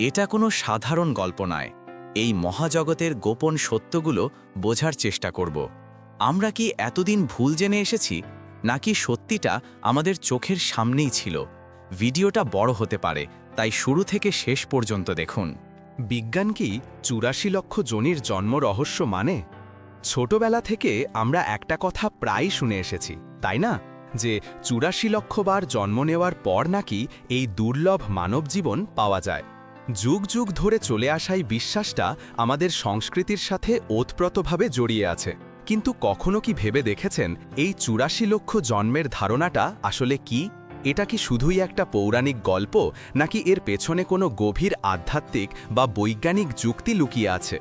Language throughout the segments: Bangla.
এটা কোনো সাধারণ গল্প নয়। এই মহাজগতের গোপন সত্যগুলো বোঝার চেষ্টা করব। আমরা কি এতদিন ভুল জেনে এসেছি, নাকি সত্যিটা আমাদের চোখের সামনেই ছিল? ভিডিওটা বড় হতে পারে, তাই শুরু থেকে শেষ পর্যন্ত দেখুন। বিজ্ঞান কি চুরাশি লক্ষ জনির জন্ম রহস্য মানে? ছোটবেলা থেকে আমরা একটা কথা প্রায় শুনে এসেছি, তাই না? যে চুরাশি লক্ষ বার জন্ম নেওয়ার পর নাকি এই দুর্লভ মানব জীবন পাওয়া যায়। যুগ যুগ ধরে চলে আসাই বিশ্বাসটা আমাদের সংস্কৃতির সাথে ওতপ্রতভাবে জড়িয়ে আছে। কিন্তু কখনো কি ভেবে দেখেছেন এই চুরাশি লক্ষ জন্মের ধারণাটা আসলে কি? এটা কি শুধুই একটা পৌরাণিক গল্প, নাকি এর পেছনে কোনো গভীর আধ্যাত্মিক বা বৈজ্ঞানিক যুক্তি লুকিয়ে আছে?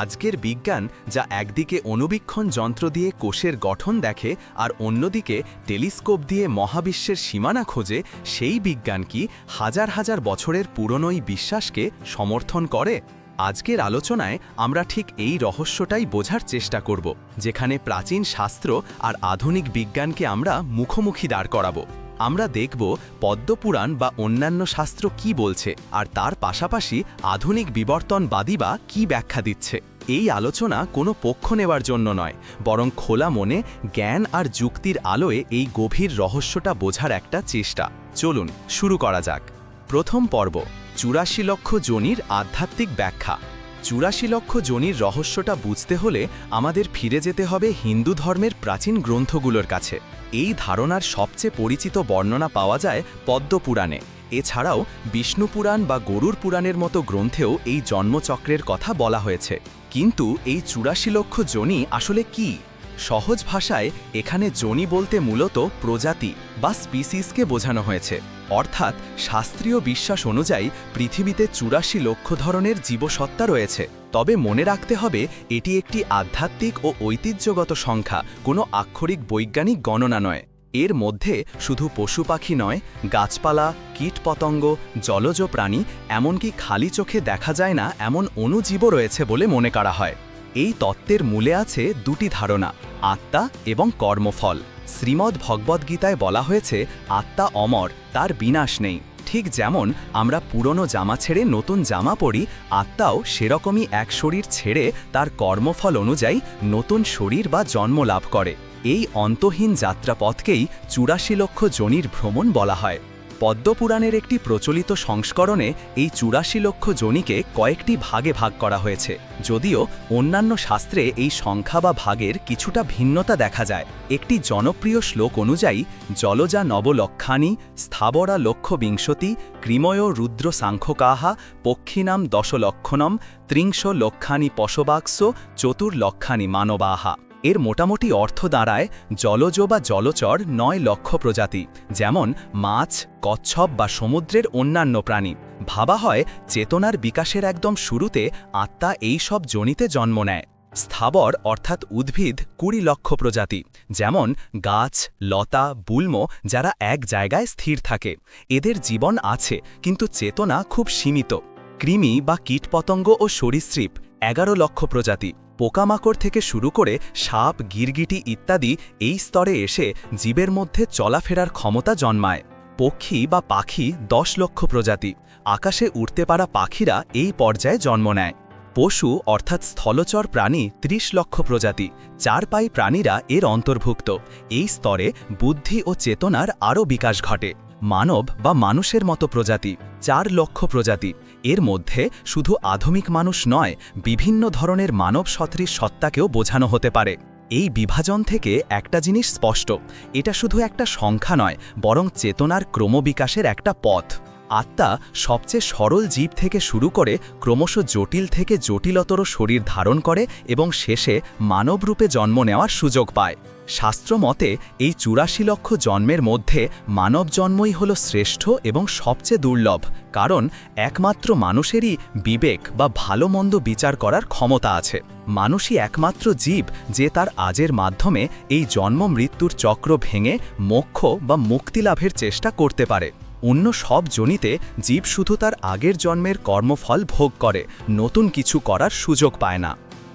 আজকের বিজ্ঞান যা একদিকে অনুবীক্ষণ যন্ত্র দিয়ে কোষের গঠন দেখে আর অন্যদিকে টেলিস্কোপ দিয়ে মহাবিশ্বের সীমানা খোঁজে, সেই বিজ্ঞান কি হাজার হাজার বছরের পুরনোই বিশ্বাসকে সমর্থন করে? আজকের আলোচনায় আমরা ঠিক এই রহস্যটাই বোঝার চেষ্টা করব, যেখানে প্রাচীন শাস্ত্র আর আধুনিক বিজ্ঞানকে আমরা মুখোমুখি দাঁড় করাবো। আমরা দেখব পদ্মপুরাণ বা অন্যান্য শাস্ত্র কি বলছে আর তার পাশাপাশি আধুনিক বিবর্তনবাদী বা কি ব্যাখ্যা দিচ্ছে। এই আলোচনা কোনো পক্ষ নেওয়ার জন্য নয়, বরং খোলা মনে, জ্ঞান আর যুক্তির আলোয় এই গভীর রহস্যটা বোঝার একটা চেষ্টা। চলুন, শুরু করা যাক। প্রথম পর্ব, চুরাশি লক্ষ জনির আধ্যাত্মিক ব্যাখ্যা। চুরাশি লক্ষ জনির রহস্যটা বুঝতে হলে আমাদের ফিরে যেতে হবে হিন্দু ধর্মের প্রাচীন গ্রন্থগুলোর কাছে। এই ধারণার সবচেয়ে পরিচিত বর্ণনা পাওয়া যায় পদ্মপুরাণে এছাড়াও বিষ্ণুপুরাণ বা গরুর পুরাণের মতো গ্রন্থেও এই জন্মচক্রের কথা বলা হয়েছে। কিন্তু এই চুরাশি লক্ষ জনি আসলে কি? সহজ ভাষায় এখানে জনি বলতে মূলত প্রজাতি বা স্পিসিসকে বোঝানো হয়েছে। অর্থাৎ শাস্ত্রীয় বিশ্বাস অনুযায়ী পৃথিবীতে চুরাশি লক্ষ ধরনের জীবসত্তা রয়েছে। তবে মনে রাখতে হবে, এটি একটি আধ্যাত্মিক ও ঐতিহ্যগত সংখ্যা, কোনো আক্ষরিক বৈজ্ঞানিক গণনা নয়। এর মধ্যে শুধু পশু পাখি নয়, গাছপালা কীটপতঙ্গ জলজ প্রাণী, এমনকি খালি চোখে দেখা যায় না, এমন অণুজীবও রয়েছে বলে মনে করা হয়। এই তত্ত্বের মূলে আছে দুটি ধারণা, আত্মা এবং কর্মফল। শ্রীমদ্ ভগবদ্গীতায় বলা হয়েছে, আত্মা অমর, তার বিনাশ নেই। ঠিক যেমন আমরা পুরনো জামা ছেড়ে নতুন জামা পরি, আত্মাও সেরকমই এক শরীর ছেড়ে তার কর্মফল অনুযায়ী নতুন শরীর বা জন্ম লাভ করে। এই অন্তহীন যাত্রাপথকেই চুরাশি লক্ষ জনির ভ্রমণ বলা হয়। পদ্মপুরাণের একটি প্রচলিত সংস্করণে এই চুরাশি লক্ষ জনিকে কয়েকটি ভাগে ভাগ করা হয়েছে, যদিও অন্যান্য শাস্ত্রে এই সংখ্যা বা ভাগের কিছুটা ভিন্নতা দেখা যায়। একটি জনপ্রিয় শ্লোক অনুযায়ী, জলজা নবলক্ষানি স্থাবরা লক্ষ বিংশতি ক্রিময় রুদ্র সাংখ্যকাহা, পক্ষিনাম দশলক্ষণম, ত্রিংশ লক্ষানি পশবাক্স চতুর্লক্ষানি মানবাহা। এর মোটামুটি অর্থ দাঁড়ায় জলজ বা জলচর নয় লক্ষ প্রজাতি, যেমন মাছ, কচ্ছপ বা সমুদ্রের অন্যান্য প্রাণী। ভাবা হয় চেতনার বিকাশের একদম শুরুতে আত্মা এই সব জনিতে জন্ম নেয়। স্থাবর অর্থাৎ উদ্ভিদ কুড়ি লক্ষ প্রজাতি, যেমন গাছ, লতা, বুলম, যারা এক জায়গায় স্থির থাকে। এদের জীবন আছে, কিন্তু চেতনা খুব সীমিত। কৃমি বা কীটপতঙ্গ ও সরীসৃপ, এগারো লক্ষ প্রজাতি পোকামাকড় থেকে শুরু করে সাপ, গিরগিটি ইত্যাদি এই স্তরে এসে জীবের মধ্যে চলাফেরার ক্ষমতা জন্মায়। পক্ষী বা পাখি দশ লক্ষ প্রজাতি। আকাশে উড়তে পারা পাখিরা এই পর্যায়ে জন্ম নেয়। পশু, অর্থাৎ স্থলচর প্রাণী ৩০ লক্ষ প্রজাতি। চার পাই প্রাণীরা এর অন্তর্ভুক্ত। এই স্তরে বুদ্ধি ও চেতনার আরও বিকাশ ঘটে। মানব বা মানুষের মতো প্রজাতি। চার লক্ষ প্রজাতি। এর মধ্যে শুধু আধুনিক মানুষ নয়, বিভিন্ন ধরনের মানব সদৃশ সত্তাকেও বোঝানো হতে পারে। এই বিভাজন থেকে একটা জিনিস স্পষ্ট, এটা শুধু একটা সংখ্যা নয়, বরং চেতনার ক্রমবিকাশের একটা পথ। আত্মা সবচেয়ে সরল জীব থেকে শুরু করে ক্রমশ জটিল থেকে জটিলতর শরীর ধারণ করে এবং শেষে মানবরূপে জন্ম নেওয়ার সুযোগ পায়। শাস্ত্র মতে, এই চুরাশি লক্ষ জন্মের মধ্যে মানব জন্মই হল শ্রেষ্ঠ এবং সবচেয়ে দুর্লভ, কারণ একমাত্র মানুষেরই বিবেক বা ভালো মন্দ বিচার করার ক্ষমতা আছে। মানুষই একমাত্র জীব যে তার আজের মাধ্যমে এই জন্ম মৃত্যুর চক্র ভেঙে মোক্ষ বা মুক্তি লাভের চেষ্টা করতে পারে। অন্য সব জনিতে জীব শুধু তার আগের জন্মের কর্মফল ভোগ করে, নতুন কিছু করার সুযোগ পায় না।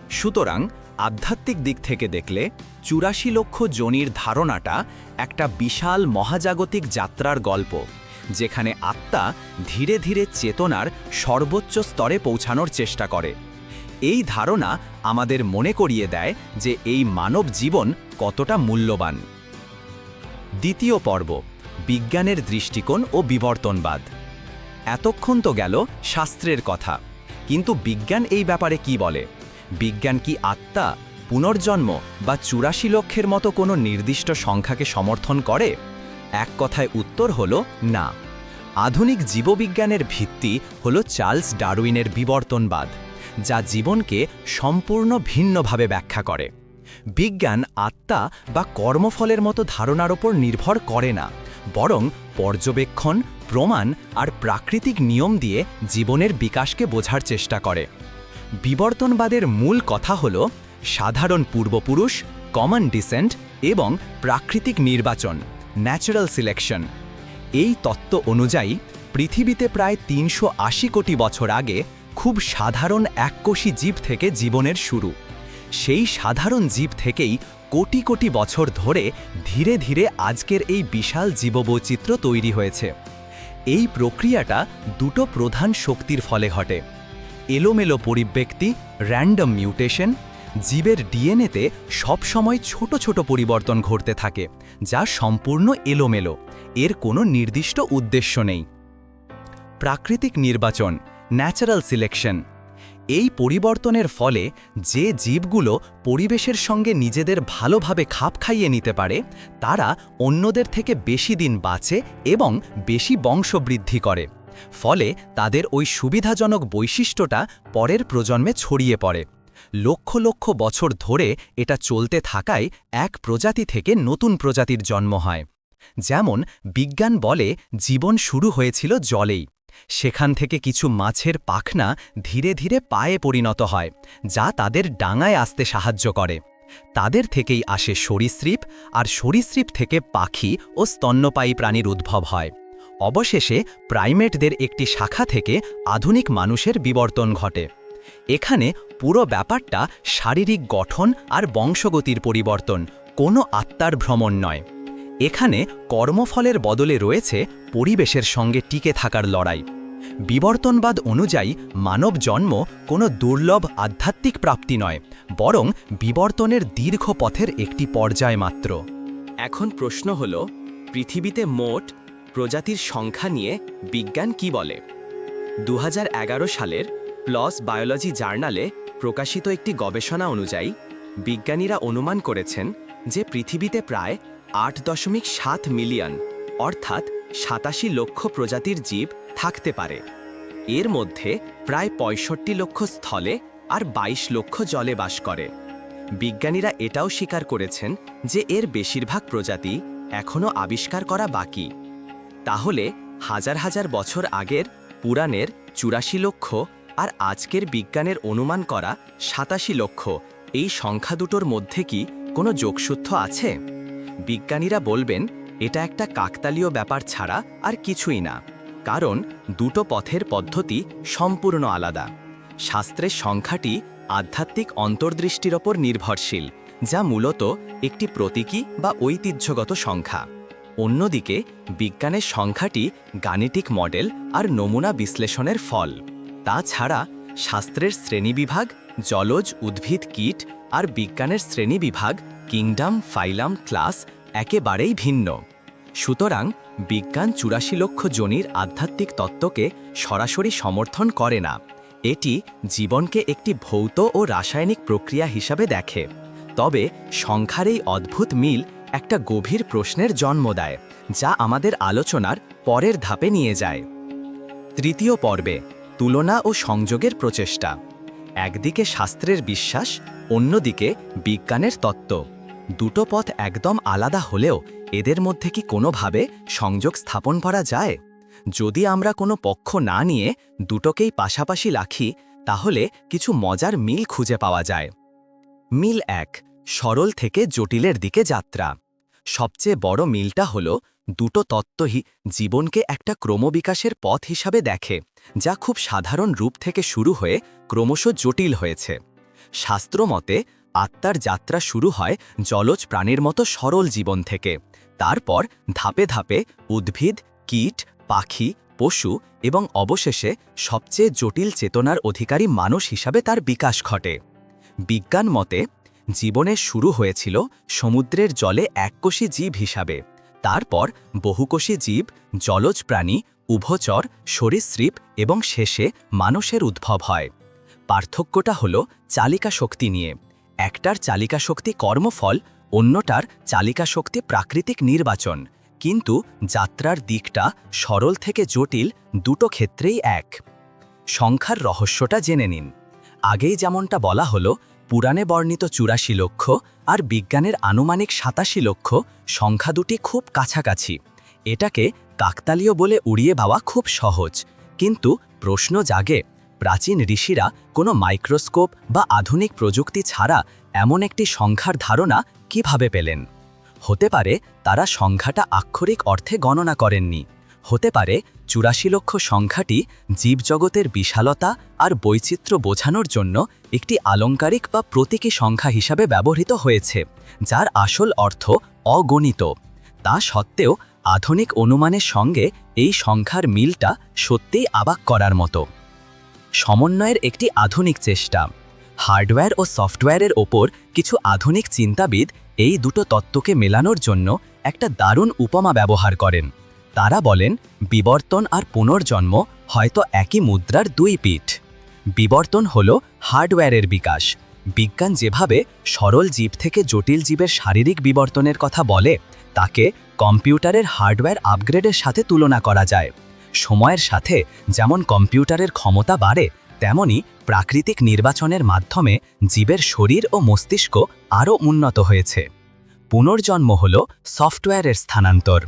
সুতরাং, আধ্যাত্মিক দিক থেকে দেখলে, চুরাশি লক্ষ জনির ধারণাটা একটা বিশাল মহাজাগতিক যাত্রার গল্প, যেখানে আত্মা ধীরে ধীরে চেতনার সর্বোচ্চ স্তরে পৌঁছানোর চেষ্টা করে। এই ধারণা আমাদের মনে করিয়ে দেয় যে এই মানব জীবন কতটা মূল্যবান। দ্বিতীয় পর্ব বিজ্ঞানের দৃষ্টিকোণ ও বিবর্তনবাদ। এতক্ষণ তো গেল শাস্ত্রের কথা। কিন্তু বিজ্ঞান এই ব্যাপারে কি বলে? বিজ্ঞান কি আত্মা, পুনর্জন্ম বা চুরাশি লক্ষের মতো কোনো নির্দিষ্ট সংখ্যাকে সমর্থন করে? এক কথায় উত্তর হল না। আধুনিক জীববিজ্ঞানের ভিত্তি হল চার্লস ডারউইনের বিবর্তনবাদ, যা জীবনকে সম্পূর্ণ ভিন্নভাবে ব্যাখ্যা করে। বিজ্ঞান আত্মা বা কর্মফলের মতো ধারণার ওপর নির্ভর করে না। বরং পর্যবেক্ষণ, প্রমাণ আর প্রাকৃতিক নিয়ম দিয়ে জীবনের বিকাশকে বোঝার চেষ্টা করে। বিবর্তনবাদের মূল কথা হল সাধারণ পূর্বপুরুষ কমন ডিসেন্ট এবং প্রাকৃতিক নির্বাচন ন্যাচারাল সিলেকশন এই তত্ত্ব অনুযায়ী পৃথিবীতে প্রায় তিনশো আশি কোটি বছর আগে খুব সাধারণ এককোষী জীব থেকে জীবনের শুরু। সেই সাধারণ জীব থেকেই কোটি কোটি বছর ধরে ধীরে ধীরে আজকের এই বিশাল জীববৈচিত্র্য তৈরি হয়েছে। এই প্রক্রিয়াটা দুটো প্রধান শক্তির ফলে ঘটে। এলোমেলো পরিব্যক্তি র্যান্ডম মিউটেশন জীবের ডিএনএতে সবসময় ছোট ছোট পরিবর্তন ঘটতে থাকে, যা সম্পূর্ণ এলোমেলো, এর কোনো নির্দিষ্ট উদ্দেশ্য নেই। প্রাকৃতিক নির্বাচন ন্যাচারাল সিলেকশন এই পরিবর্তনের ফলে যে জীবগুলো পরিবেশের সঙ্গে নিজেদের ভালোভাবে খাপ খাইয়ে নিতে পারে, তারা অন্যদের থেকে বেশি দিন বাঁচে এবং বেশি বংশবৃদ্ধি করে। ফলে তাদের ওই সুবিধাজনক বৈশিষ্ট্যটা পরের প্রজন্মে ছড়িয়ে পড়ে। লক্ষ লক্ষ বছর ধরে এটা চলতে থাকায় এক প্রজাতি থেকে নতুন প্রজাতির জন্ম হয়। যেমন বিজ্ঞান বলে জীবন শুরু হয়েছিল জলেই। সেখান থেকে কিছু মাছের পাখনা ধীরে ধীরে পায়ে পরিণত হয়, যা তাদের ডাঙায় আসতে সাহায্য করে। তাদের থেকেই আসে সরীসৃপ আর সরীসৃপ থেকে পাখি ও স্তন্যপায়ী প্রাণীর উদ্ভব হয়। অবশেষে প্রাইমেটদের একটি শাখা থেকে আধুনিক মানুষের বিবর্তন ঘটে। এখানে পুরো ব্যাপারটা শারীরিক গঠন আর বংশগতির পরিবর্তন, কোনো আত্মার ভ্রমণ নয়। এখানে কর্মফলের বদলে রয়েছে পরিবেশের সঙ্গে টিকে থাকার লড়াই। বিবর্তনবাদ অনুযায়ী মানব জন্ম কোনো দুর্লভ আধ্যাত্মিক প্রাপ্তি নয়, বরং বিবর্তনের দীর্ঘ পথের একটি পর্যায় মাত্র। এখন প্রশ্ন হল, পৃথিবীতে মোট প্রজাতির সংখ্যা নিয়ে বিজ্ঞান কি বলে? দু হাজার এগারো সালের প্লস বায়োলজি জার্নালে প্রকাশিত একটি গবেষণা অনুযায়ী বিজ্ঞানীরা অনুমান করেছেন যে পৃথিবীতে প্রায় আট দশমিক সাত মিলিয়ন, অর্থাৎ সাতাশি লক্ষ প্রজাতির জীব থাকতে পারে। এর মধ্যে প্রায় পঁয়ষট্টি লক্ষ স্থলে আর ২২ লক্ষ জলে বাস করে। বিজ্ঞানীরা এটাও স্বীকার করেছেন যে এর বেশিরভাগ প্রজাতি এখনও আবিষ্কার করা বাকি। তাহলে হাজার হাজার বছর আগের পুরাণের চুরাশি লক্ষ আর আজকের বিজ্ঞানের অনুমান করা সাতাশি লক্ষ এই সংখ্যা দুটোর মধ্যে কি কোনো যোগসূত্র আছে? বিজ্ঞানীরা বলবেন, এটা একটা কাকতালীয় ব্যাপার ছাড়া আর কিছুই না, কারণ দুটো পথের পদ্ধতি সম্পূর্ণ আলাদা। শাস্ত্রের সংখ্যাটি আধ্যাত্মিক অন্তর্দৃষ্টির ওপর নির্ভরশীল, যা মূলত একটি প্রতীকী বা ঐতিহ্যগত সংখ্যা। অন্যদিকে, বিজ্ঞানের সংখ্যাটি গাণিতিক মডেল আর নমুনা বিশ্লেষণের ফল। তাছাড়া, শাস্ত্রের শ্রেণীবিভাগ, জলজ, উদ্ভিদ, কীট আর বিজ্ঞানের শ্রেণীবিভাগ কিংডম, ফাইলাম, ক্লাস একেবারেই ভিন্ন। সুতরাং বিজ্ঞান চুরাশি লক্ষ জনির আধ্যাত্মিক তত্ত্বকে সরাসরি সমর্থন করে না। এটি জীবনকে একটি ভৌত ও রাসায়নিক প্রক্রিয়া হিসাবে দেখে। তবে সংখ্যার এই অদ্ভুত মিল একটা গভীর প্রশ্নের জন্ম দেয়, যা আমাদের আলোচনার পরের ধাপে নিয়ে যায়। তৃতীয় পর্বে, তুলনা ও সংযোগের প্রচেষ্টা। একদিকে শাস্ত্রের বিশ্বাস, অন্যদিকে বিজ্ঞানের তত্ত্ব। দুটো পথ একদম আলাদা হলেও এদের মধ্যে কি কোনোভাবে সংযোগ স্থাপন করা যায়? যদি আমরা কোনো পক্ষ না নিয়ে দুটোকেই পাশাপাশি রাখি, তাহলে কিছু মজার মিল খুঁজে পাওয়া যায়। মিল এক, সরল থেকে জটিলের দিকে যাত্রা। সবচেয়ে বড় মিলটা হল দুটো তত্ত্বই জীবনকে একটা ক্রমবিকাশের পথ হিসাবে দেখে, যা খুব সাধারণ রূপ থেকে শুরু হয়ে ক্রমশ জটিল হয়েছে। শাস্ত্রমতে আত্মার যাত্রা শুরু হয় জলজ প্রাণীর মতো সরল জীবন থেকে। তারপর ধাপে ধাপে উদ্ভিদ, কীট, পাখি, পশু এবং অবশেষে সবচেয়ে জটিল চেতনার অধিকারী মানুষ হিসাবে তার বিকাশ ঘটে। বিজ্ঞান মতে জীবনের শুরু হয়েছিল সমুদ্রের জলে এককোষী জীব হিসাবে। তারপর বহুকোষী জীব, জলজ প্রাণী, উভচর, সরীসৃপ এবং শেষে মানুষের উদ্ভব হয়। পার্থক্যটা হল চালিকা শক্তি নিয়ে। একটার চালিকা শক্তি কর্মফল, অন্যটার চালিকা শক্তি প্রাকৃতিক নির্বাচন। কিন্তু যাত্রার দিকটা সরল থেকে জটিল দুটো ক্ষেত্রেই এক। সংখ্যার রহস্যটা জেনে নিন। আগেই যেমনটা বলা হলো, পুরাণে বর্ণিত চুরাশি লক্ষ আর বিজ্ঞানের আনুমানিক সাতাশি লক্ষ সংখ্যা দুটি খুব কাছাকাছি। এটাকে কাকতালীয় বলে উড়িয়ে পাওয়া খুব সহজ। কিন্তু প্রশ্ন জাগে প্রাচীন ঋষিরা কোনো মাইক্রোস্কোপ বা আধুনিক প্রযুক্তি ছাড়া এমন একটি সংখ্যার ধারণা কীভাবে পেলেন? হতে পারে তারা সংখ্যাটা আক্ষরিক অর্থে গণনা করেননি। হতে পারে চুরাশি লক্ষ সংখ্যাটি জীবজগতের বিশালতা আর বৈচিত্র্য বোঝানোর জন্য একটি আলঙ্কারিক বা প্রতীকী সংখ্যা হিসাবে ব্যবহৃত হয়েছে, যার আসল অর্থ অগণিত। তা সত্ত্বেও আধুনিক অনুমানের সঙ্গে এই সংখ্যার মিলটা সত্যিই অবাক করার মতো। সমন্বয়ের একটি আধুনিক চেষ্টা। হার্ডওয়্যার ও সফটওয়্যারের ওপর কিছু আধুনিক চিন্তাবিদ এই দুটো তত্ত্বকে মেলানোর জন্য একটা দারুণ উপমা ব্যবহার করেন। তারা বলেন, বিবর্তন আর পুনর্জন্ম হয়তো একই মুদ্রার দুই পিঠ। বিবর্তন হল হার্ডওয়্যারের বিকাশ। বিজ্ঞান যেভাবে সরল জীব থেকে জটিল জীবের শারীরিক বিবর্তনের কথা বলে, তাকে কম্পিউটারের হার্ডওয়্যার আপগ্রেডের সাথে তুলনা করা যায়। সময়ের সাথে যেমন কম্পিউটারের ক্ষমতা বাড়ে, তেমনি প্রাকৃতিক নির্বাচনের মাধ্যমে জীবের শরীর ও মস্তিষ্ক আরও উন্নত হয়েছে। পুনর্জন্ম হল সফটওয়্যারের স্থানান্তর।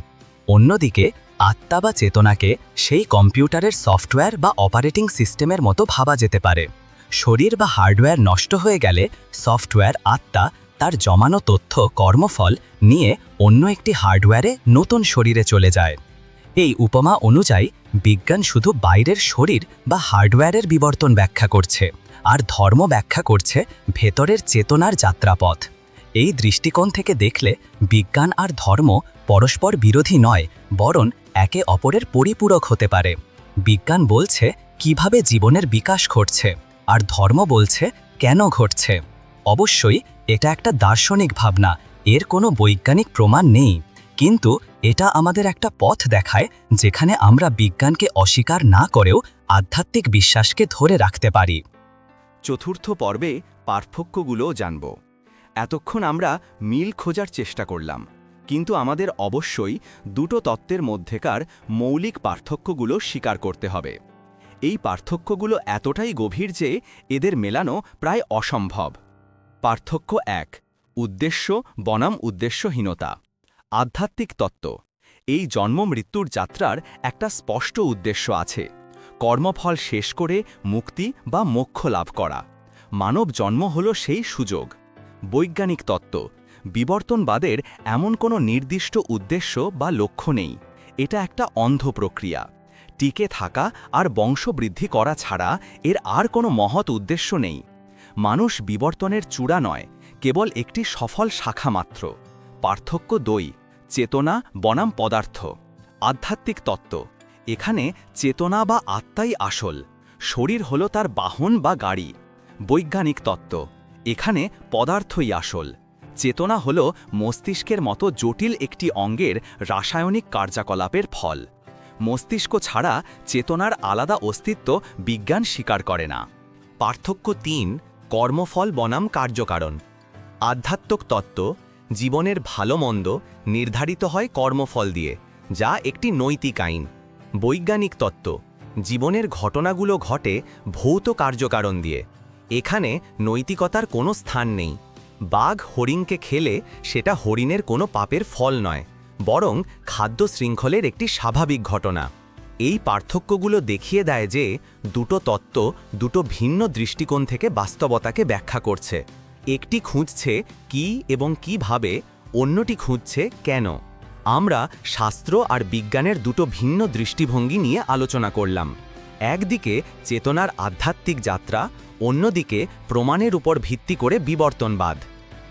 অন্যদিকে, আত্মা বা চেতনাকে সেই কম্পিউটারের সফটওয়্যার বা অপারেটিং সিস্টেমের মতো ভাবা যেতে পারে। শরীর বা হার্ডওয়্যার নষ্ট হয়ে গেলে সফটওয়্যার আত্মা তার জমানো তথ্য, কর্মফল নিয়ে অন্য একটি হার্ডওয়্যারে নতুন শরীরে চলে যায়। এই উপমা অনুযায়ী, বিজ্ঞান শুধু বাইরের শরীর বা হার্ডওয়্যারের বিবর্তন ব্যাখ্যা করছে, আর ধর্ম ব্যাখ্যা করছে ভেতরের চেতনার যাত্রাপথ। এই দৃষ্টিকোণ থেকে দেখলে, বিজ্ঞান আর ধর্ম পরস্পর বিরোধী নয়, বরং একে অপরের পরিপূরক হতে পারে। বিজ্ঞান বলছে, কীভাবে জীবনের বিকাশ ঘটছে, আর ধর্ম বলছে, কেন ঘটছে। অবশ্যই, এটা একটা দার্শনিক ভাবনা, এর কোনো বৈজ্ঞানিক প্রমাণ নেই। কিন্তু এটা আমাদের একটা পথ দেখায় যেখানে আমরা বিজ্ঞানকে অস্বীকার না করেও আধ্যাত্মিক বিশ্বাসকে ধরে রাখতে পারি। চতুর্থ পর্বে পার্থক্যগুলোও জানব। এতক্ষণ আমরা মিল খোঁজার চেষ্টা করলাম, কিন্তু আমাদের অবশ্যই দুটো তত্ত্বের মধ্যেকার মৌলিক পার্থক্যগুলো স্বীকার করতে হবে। এই পার্থক্যগুলো এতটাই গভীর যে এদের মেলানো প্রায় অসম্ভব। পার্থক্য এক, উদ্দেশ্য বনাম উদ্দেশ্যহীনতা। আধ্যাত্মিক তত্ত্ব। এই জন্ম মৃত্যুর যাত্রার একটা স্পষ্ট উদ্দেশ্য আছে। কর্মফল শেষ করে মুক্তি বা মোক্ষ লাভ করা। মানব জন্ম হল সেই সুযোগ। বৈজ্ঞানিক তত্ত্ব। বিবর্তনবাদের এমন কোনো নির্দিষ্ট উদ্দেশ্য বা লক্ষ্য নেই। এটা একটা অন্ধ প্রক্রিয়া। টিকে থাকা আর বংশবৃদ্ধি করা ছাড়া এর আর কোনো মহৎ উদ্দেশ্য নেই। মানুষ বিবর্তনের চূড়া নয়, কেবল একটি সফল শাখা মাত্র। পার্থক্য দই। চেতনা বনাম পদার্থ। আধ্যাত্মিক তত্ত্ব। এখানে চেতনা বা আত্মাই আসল। শরীর হল তার বাহন বা গাড়ি। বৈজ্ঞানিক তত্ত্ব। এখানে পদার্থই আসল। চেতনা হল মস্তিষ্কের মতো জটিল একটি অঙ্গের রাসায়নিক কার্যকলাপের ফল। মস্তিষ্ক ছাড়া চেতনার আলাদা অস্তিত্ব বিজ্ঞান স্বীকার করে না। পার্থক্য তিন, কর্মফল বনাম কার্যকারণ। আধ্যাত্মক তত্ত্ব জীবনের ভালো মন্দ নির্ধারিত হয় কর্মফল দিয়ে, যা একটি নৈতিক আইন, বৈজ্ঞানিক তত্ত্ব। জীবনের ঘটনাগুলো ঘটে ভৌত কার্যকারণ দিয়ে। এখানে নৈতিকতার কোনো স্থান নেই। বাঘ হরিণকে খেলে সেটা হরিণের কোনো পাপের ফল নয়, বরং খাদ্য শৃঙ্খলের একটি স্বাভাবিক ঘটনা। এই পার্থক্যগুলো দেখিয়ে দেয় যে দুটো তত্ত্ব দুটো ভিন্ন দৃষ্টিকোণ থেকে বাস্তবতাকে ব্যাখ্যা করছে। একটি খুঁজছে কি এবং কীভাবে, অন্যটি খুঁজছে কেন। আমরা শাস্ত্র আর বিজ্ঞানের দুটো ভিন্ন দৃষ্টিভঙ্গি নিয়ে আলোচনা করলাম। একদিকে চেতনার আধ্যাত্মিক যাত্রা, অন্যদিকে প্রমাণের উপর ভিত্তি করে বিবর্তনবাদ।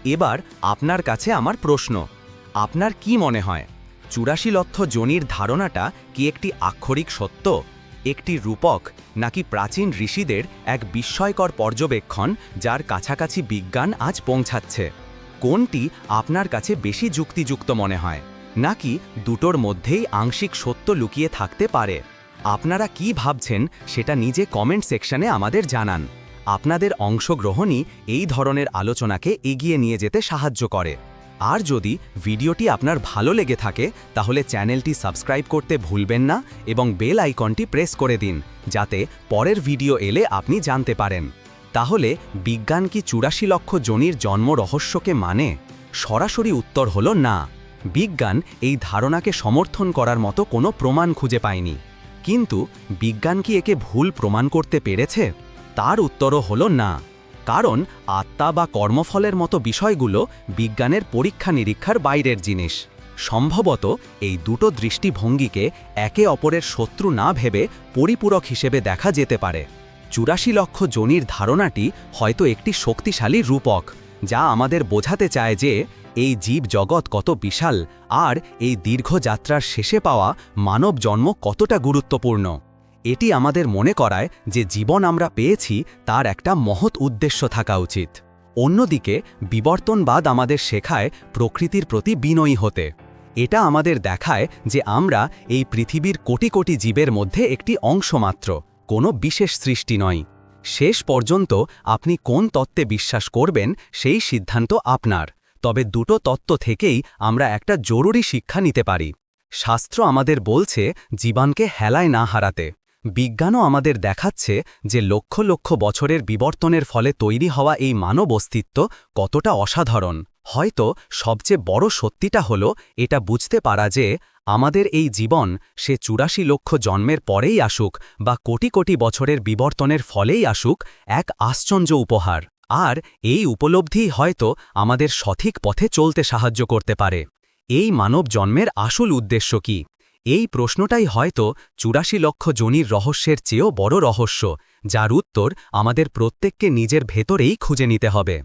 এবার আপনার কাছে আমার প্রশ্ন, আপনার কি মনে হয়? চুরাশি লক্ষ জনির ধারণাটা কি একটি আক্ষরিক সত্য? একটি রূপক নাকি প্রাচীন ঋষিদের এক বিস্ময়কর পর্যবেক্ষণ যার কাছাকাছি বিজ্ঞান আজ পৌঁছাচ্ছে? কোনটি আপনার কাছে বেশি যুক্তিযুক্ত মনে হয়? নাকি দুটোর মধ্যেই আংশিক সত্য লুকিয়ে থাকতে পারে? আপনারা কি ভাবছেন সেটা নিজে কমেন্ট সেকশনে আমাদের জানান। আপনাদের অংশগ্রহণই এই ধরনের আলোচনাকে এগিয়ে নিয়ে যেতে সাহায্য করে। আর যদি ভিডিওটি আপনার ভালো লেগে থাকে, তাহলে চ্যানেলটি সাবস্ক্রাইব করতে ভুলবেন না এবং বেল আইকনটি প্রেস করে দিন, যাতে পরের ভিডিও এলে আপনি জানতে পারেন। তাহলে বিজ্ঞান কি চুরাশি লক্ষ জনির জন্ম রহস্যকে মানে? সরাসরি উত্তর হল না। বিজ্ঞান এই ধারণাকে সমর্থন করার মতো কোনো প্রমাণ খুঁজে পায়নি। কিন্তু বিজ্ঞান কি একে ভুল প্রমাণ করতে পেরেছে? তার উত্তরও হল না। কারণ আত্মা বা কর্মফলের মতো বিষয়গুলো বিজ্ঞানের পরীক্ষা নিরীক্ষার বাইরের জিনিস। সম্ভবত এই দুটো দৃষ্টিভঙ্গিকে একে অপরের শত্রু না ভেবে পরিপূরক হিসেবে দেখা যেতে পারে। চুরাশি লক্ষ জনির ধারণাটি হয়তো একটি শক্তিশালী রূপক, যা আমাদের বোঝাতে চায় যে এই জীব জগৎ কত বিশাল আর এই দীর্ঘ যাত্রার শেষে পাওয়া মানব জন্ম কতটা গুরুত্বপূর্ণ। এটি আমাদের মনে করায় যে জীবন আমরা পেয়েছি তার একটা মহৎ উদ্দেশ্য থাকা উচিত। অন্যদিকে, বিবর্তনবাদ আমাদের শেখায় প্রকৃতির প্রতি বিনয়ী হতে। এটা আমাদের দেখায় যে আমরা এই পৃথিবীর কোটি কোটি জীবের মধ্যে একটি অংশ মাত্র কোনো বিশেষ সৃষ্টি নয়। শেষ পর্যন্ত আপনি কোন তত্ত্বে বিশ্বাস করবেন সেই সিদ্ধান্ত আপনার। তবে দুটো তত্ত্ব থেকেই আমরা একটা জরুরি শিক্ষা নিতে পারি। শাস্ত্র আমাদের বলছে, জীবনকে হেলায় না হারাতে। বিজ্ঞানও আমাদের দেখাচ্ছে যে লক্ষ লক্ষ বছরের বিবর্তনের ফলে তৈরি হওয়া এই মানব অস্তিত্ব কতটা অসাধারণ। হয়তো সবচেয়ে বড় সত্যিটা হল এটা বুঝতে পারা যে আমাদের এই জীবন সে চুরাশি লক্ষ জন্মের পরেই আসুক বা কোটি কোটি বছরের বিবর্তনের ফলেই আসুক এক আশ্চর্য উপহার। আর এই উপলব্ধিই হয়তো আমাদের সঠিক পথে চলতে সাহায্য করতে পারে। এই মানব জন্মের আসল উদ্দেশ্য কি? এই প্রশ্নটাই হয়তো চুরাশি লক্ষ জনির রহস্যের চেয়েও বড় রহস্য, যার উত্তর আমাদের প্রত্যেককে নিজের ভেতরেই খুঁজে নিতে হবে।